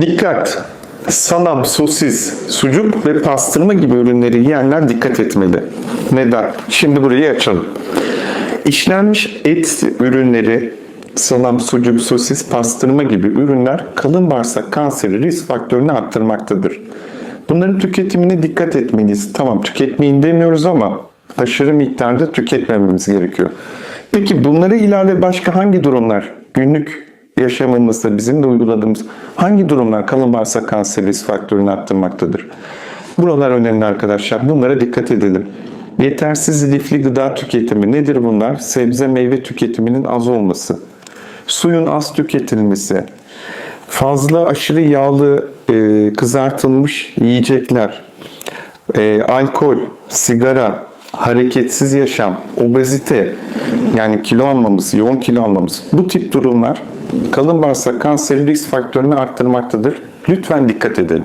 Dikkat! Salam, sosis, sucuk ve pastırma gibi ürünleri yiyenler dikkat etmeli. Neden? Şimdi burayı açalım. İşlenmiş et ürünleri, salam, sucuk, sosis, pastırma gibi ürünler kalın bağırsak kanseri risk faktörünü arttırmaktadır. Bunların tüketimine dikkat etmeliyiz. Tamam tüketmeyin demiyoruz ama aşırı miktarda tüketmememiz gerekiyor. Peki bunlara ilave başka hangi durumlar günlük yaşamımızda bizim de uyguladığımız hangi durumlar kalın bağırsak kanseri risk faktörünü arttırmaktadır? Buralar önemli arkadaşlar. Bunlara dikkat edelim. Yetersiz lifli gıda tüketimi nedir bunlar? Sebze meyve tüketiminin az olması, suyun az tüketilmesi, fazla aşırı yağlı e, kızartılmış yiyecekler, e, alkol, sigara, hareketsiz yaşam, obezite yani kilo almamız, yoğun kilo almamız bu tip durumlar kalın bağırsak kanseri risk faktörünü arttırmaktadır. Lütfen dikkat edelim.